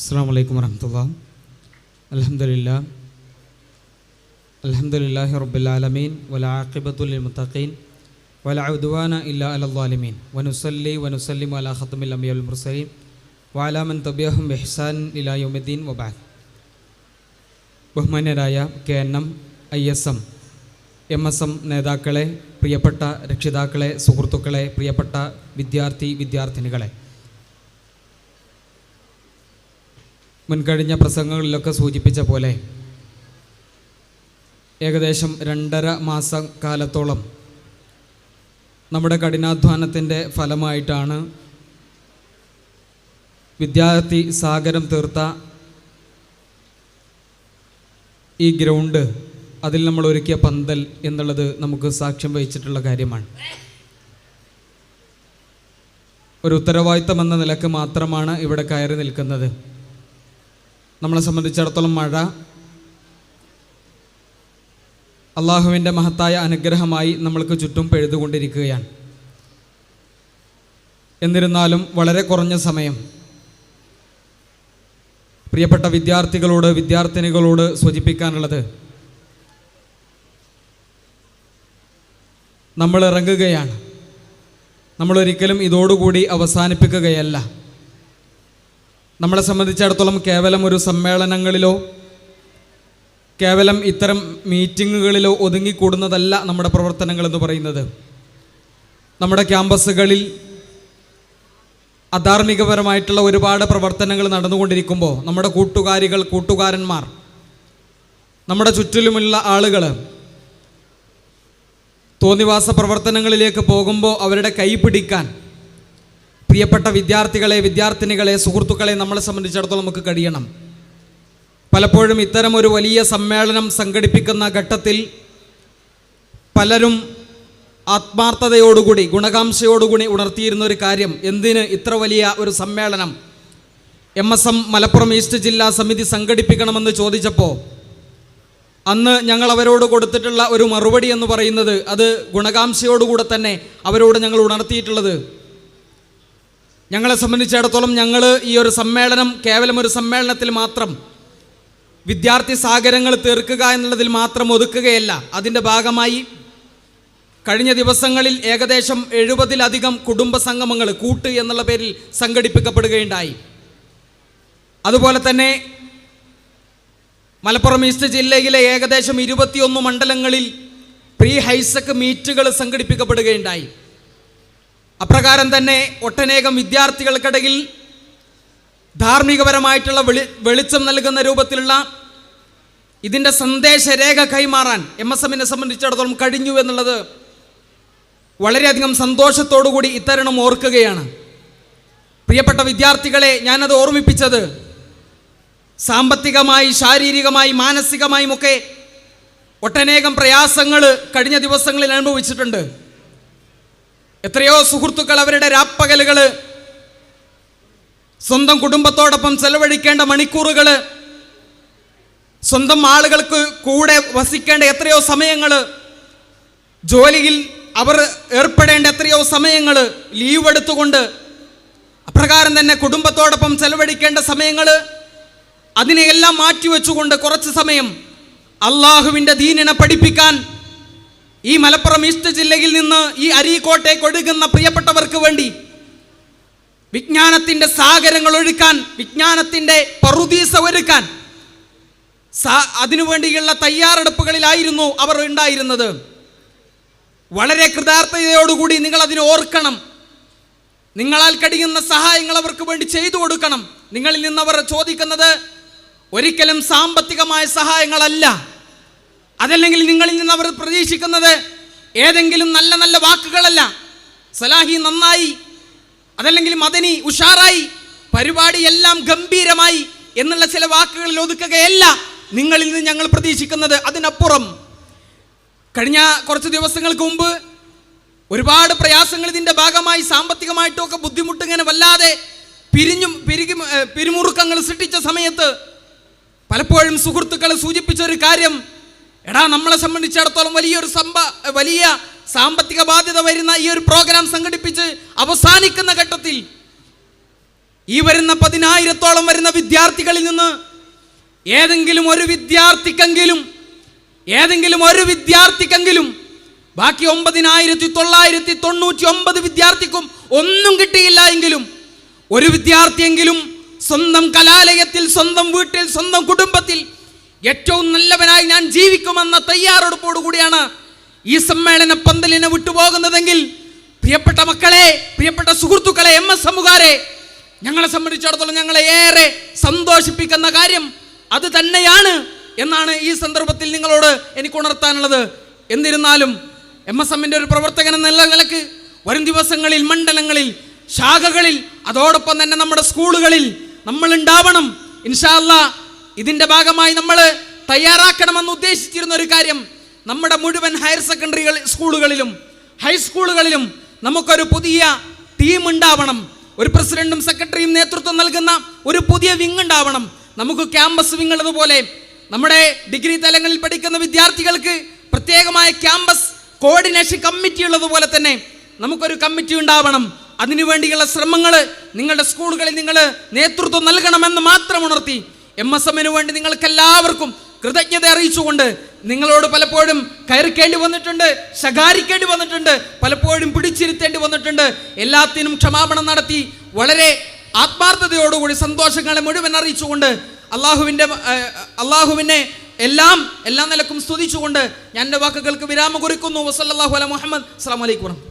അസ്സാം വലൈക്കും വരഹമുല്ല അലഹമില്ല അലഹമുല്ലാഹി റബ്ബുലാലമീൻ വലാഖിബത്തുൽമുത്തഖീൻ വലാദ്വാന ഇല്ല അലല്ലാലിമീൻ വനുസല്ലി വനുസല്ലിം അല ഖത്തുമിൽ അമ്പിയുൽ മുർസലീം വാലാമൻ തബിയഹും ബെഹ്സാൻ ഇലായുമുദ്ദീൻ വബാൻ ബഹുമാന്യരായ K N M I S M M S M നേതാക്കളെ പ്രിയപ്പെട്ട രക്ഷിതാക്കളെ സുഹൃത്തുക്കളെ പ്രിയപ്പെട്ട വിദ്യാർത്ഥി വിദ്യാർത്ഥിനികളെ മുൻകഴിഞ്ഞ പ്രസംഗങ്ങളിലൊക്കെ സൂചിപ്പിച്ച പോലെ ഏകദേശം രണ്ടര മാസ കാലത്തോളം നമ്മുടെ കഠിനാധ്വാനത്തിന്റെ ഫലമായിട്ടാണ് വിദ്യാർത്ഥി സാഗരം തീർത്ത ഈ ഗ്രൗണ്ട് അതിൽ നമ്മൾ ഒരുക്കിയ പന്തൽ എന്നുള്ളത് നമുക്ക് സാക്ഷ്യം വഹിച്ചിട്ടുള്ള കാര്യമാണ്. ഒരു ഉത്തരവാദിത്തം എന്ന നിലയ്ക്ക് മാത്രമാണ് ഇവിടെ കയറി നിൽക്കുന്നത്. നമ്മളെ സംബന്ധിച്ചിടത്തോളം മഴ അള്ളാഹുവിന്റെ മഹത്തായ അനുഗ്രഹമായി നമ്മൾക്ക് ചുറ്റും പെഴുതുകൊണ്ടിരിക്കുകയാണ്. എന്നിരുന്നാലും വളരെ കുറഞ്ഞ സമയം പ്രിയപ്പെട്ട വിദ്യാർത്ഥികളോട് വിദ്യാർത്ഥിനികളോട് സൂചിപ്പിക്കാനുള്ളത് നമ്മൾ ഇറങ്ങുകയാണ്. നമ്മൾ ഒരിക്കലും ഇതോടുകൂടി അവസാനിപ്പിക്കുകയല്ല. നമ്മളെ സംബന്ധിച്ചിടത്തോളം കേവലം ഒരു സമ്മേളനങ്ങളിലോ കേവലം ഇത്തരം മീറ്റിങ്ങുകളിലോ ഒതുങ്ങിക്കൂടുന്നതല്ല നമ്മുടെ പ്രവർത്തനങ്ങൾ എന്ന് പറയുന്നത്. നമ്മുടെ ക്യാമ്പസുകളിൽ അധാർമികപരമായിട്ടുള്ള ഒരുപാട് പ്രവർത്തനങ്ങൾ നടന്നുകൊണ്ടിരിക്കുമ്പോൾ നമ്മുടെ കൂട്ടുകാരികൾ കൂട്ടുകാരന്മാർ നമ്മുടെ ചുറ്റിലുമുള്ള ആളുകൾ തോന്നിവാസ പ്രവർത്തനങ്ങളിലേക്ക് പോകുമ്പോൾ അവരുടെ കൈ പിടിക്കാൻ പ്രിയപ്പെട്ട വിദ്യാർത്ഥികളെ വിദ്യാർത്ഥിനികളെ സുഹൃത്തുക്കളെ നമ്മളെ സംബന്ധിച്ചിടത്തോളം നമുക്ക് കഴിയണം. പലപ്പോഴും ഇത്തരം ഒരു വലിയ സമ്മേളനം സംഘടിപ്പിക്കുന്ന ഘട്ടത്തിൽ പലരും ആത്മാർത്ഥതയോടുകൂടി ഗുണകാംക്ഷയോടുകൂടി ഉണർത്തിയിരുന്ന ഒരു കാര്യം എന്തിന് ഇത്ര വലിയ ഒരു സമ്മേളനം? M S M Malappuram east ജില്ലാ സമിതി സംഘടിപ്പിക്കണമെന്ന് ചോദിച്ചപ്പോൾ അന്ന് ഞങ്ങൾ അവരോട് കൊടുത്തിട്ടുള്ള ഒരു മറുപടി എന്ന് പറയുന്നത് അത് ഗുണകാംക്ഷയോടുകൂടെ തന്നെ അവരോട് ഞങ്ങൾ ഉണർത്തിയിട്ടുള്ളത് ഞങ്ങളെ സംബന്ധിച്ചിടത്തോളം ഞങ്ങൾ ഈ ഒരു സമ്മേളനം കേവലം ഒരു സമ്മേളനത്തിൽ മാത്രം വിദ്യാർത്ഥി സാഗരങ്ങൾ തീർക്കുക എന്നുള്ളതിൽ മാത്രം ഒതുക്കുകയല്ല. അതിന്റെ ഭാഗമായി കഴിഞ്ഞ ദിവസങ്ങളിൽ ഏകദേശം എഴുപതിലധികം കുടുംബ സംഗമങ്ങൾ കൂട്ട് എന്നുള്ള പേരിൽ സംഘടിപ്പിക്കപ്പെടുകയുണ്ടായി. അതുപോലെ തന്നെ മലപ്പുറം ഈസ്റ്റ് ജില്ലയിലെ ഏകദേശം ഇരുപത്തിയൊന്ന് മണ്ഡലങ്ങളിൽ പ്രീ ഹൈസെക് മീറ്റുകൾ സംഘടിപ്പിക്കപ്പെടുകയുണ്ടായി. അപ്രകാരം തന്നെ ഒട്ടനേകം വിദ്യാർത്ഥികൾക്കിടയിൽ ധാർമ്മികപരമായിട്ടുള്ള വെളി വെളിച്ചം നൽകുന്ന രൂപത്തിലുള്ള ഇതിന്റെ സന്ദേശരേഖ കൈമാറാൻ എം എസ് എമ്മിനെ സംബന്ധിച്ചിടത്തോളം കഴിഞ്ഞു എന്നുള്ളത് വളരെയധികം സന്തോഷത്തോടുകൂടി ഇത്തരണം ഓർക്കുകയാണ്. പ്രിയപ്പെട്ട വിദ്യാർത്ഥികളെ ഞാനത് ഓർമ്മിപ്പിച്ചത് സാമ്പത്തികമായി ശാരീരികമായി മാനസികമായും ഒക്കെ ഒട്ടനേകം പ്രയാസങ്ങൾ കഴിഞ്ഞ ദിവസങ്ങളിൽ അനുഭവിച്ചിട്ടുണ്ട്. എത്രയോ സുഹൃത്തുക്കൾ അവരുടെ രാപ്പകലുകൾ സ്വന്തം കുടുംബത്തോടൊപ്പം ചെലവഴിക്കേണ്ട മണിക്കൂറുകൾ സ്വന്തം ആളുകൾക്ക് കൂടെ വസിക്കേണ്ട എത്രയോ സമയങ്ങൾ ജോലിയിൽ അവർ ഏർപ്പെടേണ്ട എത്രയോ സമയങ്ങൾ ലീവ് എടുത്തുകൊണ്ട് അപ്രകാരം തന്നെ കുടുംബത്തോടൊപ്പം ചെലവഴിക്കേണ്ട സമയങ്ങൾ അതിനെയെല്ലാം മാറ്റിവെച്ചുകൊണ്ട് കുറച്ച് സമയം അള്ളാഹുവിന്റെ ദീനിനെ പഠിപ്പിക്കാൻ ഈ മലപ്പുറം ഈസ്റ്റ് ജില്ലയിൽ നിന്ന് ഈ അരീക്കോട്ടേക്ക് ഒഴുകുന്ന പ്രിയപ്പെട്ടവർക്ക് വേണ്ടി വിജ്ഞാനത്തിന്റെ സാഗരങ്ങൾ ഒഴുക്കാൻ വിജ്ഞാനത്തിന്റെ പറുദീസ ഒരുക്കാൻ അതിനുവേണ്ടിയുള്ള തയ്യാറെടുപ്പുകളിലായിരുന്നു അവർ ഉണ്ടായിരുന്നത്. വളരെ കൃതാർത്ഥതയോടുകൂടി നിങ്ങൾ അതിനെ ഓർക്കണം. നിങ്ങളാൽ കഴിയുന്ന സഹായങ്ങൾ അവർക്ക് വേണ്ടി ചെയ്തു കൊടുക്കണം. നിങ്ങളിൽ നിന്ന് അവർ ചോദിക്കുന്നത് ഒരിക്കലും സാമ്പത്തികമായ സഹായങ്ങളല്ല. അതല്ലെങ്കിൽ നിങ്ങളിൽ നിന്ന് അവർ പ്രതീക്ഷിക്കുന്നത് ഏതെങ്കിലും നല്ല നല്ല വാക്കുകളല്ല. സലാഹി നന്നായി അതല്ലെങ്കിൽ മദനി ഉഷാറായി പരിപാടി എല്ലാം ഗംഭീരമായി എന്നുള്ള ചില വാക്കുകളിൽ ഒതുക്കുകയല്ല നിങ്ങളിൽ നിന്ന് ഞങ്ങൾ പ്രതീക്ഷിക്കുന്നത്. അതിനപ്പുറം കഴിഞ്ഞ കുറച്ച് ദിവസങ്ങൾക്ക് മുമ്പ് ഒരുപാട് പ്രയാസങ്ങൾ ഇതിന്റെ ഭാഗമായി സാമ്പത്തികമായിട്ടും ഒക്കെ ബുദ്ധിമുട്ട് ഇങ്ങനെ വല്ലാതെ പിരിഞ്ഞും പിരികി പിരിമുറുക്കങ്ങൾ സൃഷ്ടിച്ച സമയത്ത് പലപ്പോഴും സുഹൃത്തുക്കൾ സൂചിപ്പിച്ച ഒരു കാര്യം എടാ നമ്മളെ സംബന്ധിച്ചിടത്തോളം വലിയൊരു സമ്പ വലിയ സാമ്പത്തിക ബാധ്യത വരുന്ന ഈ ഒരു പ്രോഗ്രാം സംഘടിപ്പിച്ച് അവസാനിക്കുന്ന ഘട്ടത്തിൽ ഈ വരുന്ന പതിനായിരത്തോളം വരുന്ന വിദ്യാർത്ഥികളിൽ നിന്ന് ഏതെങ്കിലും ഒരു വിദ്യാർത്ഥിക്കെങ്കിലും ഏതെങ്കിലും ഒരു വിദ്യാർത്ഥിക്കെങ്കിലും ബാക്കി ഒമ്പതിനായിരത്തി തൊള്ളായിരത്തി തൊണ്ണൂറ്റി ഒമ്പത് വിദ്യാർത്ഥിക്കും ഒന്നും കിട്ടിയില്ല എങ്കിലും ഒരു വിദ്യാർത്ഥിയെങ്കിലും സ്വന്തം കലാലയത്തിൽ സ്വന്തം വീട്ടിൽ സ്വന്തം കുടുംബത്തിൽ ഏറ്റവും നല്ലവനായി ഞാൻ ജീവിക്കുമെന്ന തയ്യാറെടുപ്പോട് കൂടിയാണ് ഈ സമ്മേളന പന്തലിനെ വിട്ടുപോകുന്നതെങ്കിൽ പ്രിയപ്പെട്ട മക്കളെ പ്രിയപ്പെട്ട സുഹൃത്തുക്കളെ എം എസ് എമ്മുകാരെ ഞങ്ങളെ സംബന്ധിച്ചിടത്തോളം ഞങ്ങളെ ഏറെ സന്തോഷിപ്പിക്കുന്ന കാര്യം അത് തന്നെയാണ് എന്നാണ് ഈ സന്ദർഭത്തിൽ നിങ്ങളോട് എനിക്ക് ഉണർത്താനുള്ളത്. എന്നിരുന്നാലും എം എസ് എമ്മിന്റെ ഒരു പ്രവർത്തകൻ എന്ന നിലയ്ക്ക് വരും ദിവസങ്ങളിൽ മണ്ഡലങ്ങളിൽ ശാഖകളിൽ അതോടൊപ്പം തന്നെ നമ്മുടെ സ്കൂളുകളിൽ നമ്മൾ ഉണ്ടാവണം ഇൻഷാല്ല ഇതിന്റെ ഭാഗമായി നമ്മൾ തയ്യാറാക്കണമെന്ന് ഉദ്ദേശിച്ചിരുന്ന ഒരു കാര്യം. നമ്മുടെ മുഴുവൻ ഹയർ സെക്കൻഡറി സ്കൂളുകളിലും ഹൈസ്കൂളുകളിലും നമുക്കൊരു പുതിയ ടീം ഉണ്ടാവണം. ഒരു പ്രസിഡന്റും സെക്രട്ടറിയും നേതൃത്വം നൽകുന്ന ഒരു പുതിയ വിങ് ഉണ്ടാവണം. നമുക്ക് ക്യാമ്പസ് വിങ് ഉള്ളതുപോലെ നമ്മുടെ ഡിഗ്രി തലങ്ങളിൽ പഠിക്കുന്ന വിദ്യാർത്ഥികൾക്ക് പ്രത്യേകമായ ക്യാമ്പസ് കോർഡിനേഷൻ കമ്മിറ്റി ഉള്ളതുപോലെ തന്നെ നമുക്കൊരു കമ്മിറ്റി ഉണ്ടാവണം. അതിനുവേണ്ടിയുള്ള ശ്രമങ്ങൾ നിങ്ങളുടെ സ്കൂളുകളിൽ നിങ്ങൾ നേതൃത്വം നൽകണമെന്ന് മാത്രം ഉണർത്തി എം എസ് എമ്മിന് വേണ്ടി നിങ്ങൾക്ക് എല്ലാവർക്കും കൃതജ്ഞത അറിയിച്ചുകൊണ്ട് നിങ്ങളോട് പലപ്പോഴും കയറിക്കേണ്ടി വന്നിട്ടുണ്ട് ശകാരിക്കേണ്ടി വന്നിട്ടുണ്ട് പലപ്പോഴും പിടിച്ചിരുത്തേണ്ടി വന്നിട്ടുണ്ട്. എല്ലാത്തിനും ക്ഷമാപണം നടത്തി വളരെ ആത്മാർത്ഥതയോടുകൂടി സന്തോഷങ്ങളെ മുഴുവൻ അറിയിച്ചുകൊണ്ട് അള്ളാഹുവിന്റെ അള്ളാഹുവിനെ എല്ലാം എല്ലാ നിലക്കും സ്തുതിച്ചുകൊണ്ട് ഞാൻ എന്റെ വാക്കുകൾക്ക് വിരാമം കുറിക്കുന്നു. വസല്ലാഹു അല മുഹമ്മദ്. അസ്സാം വലൈക്കും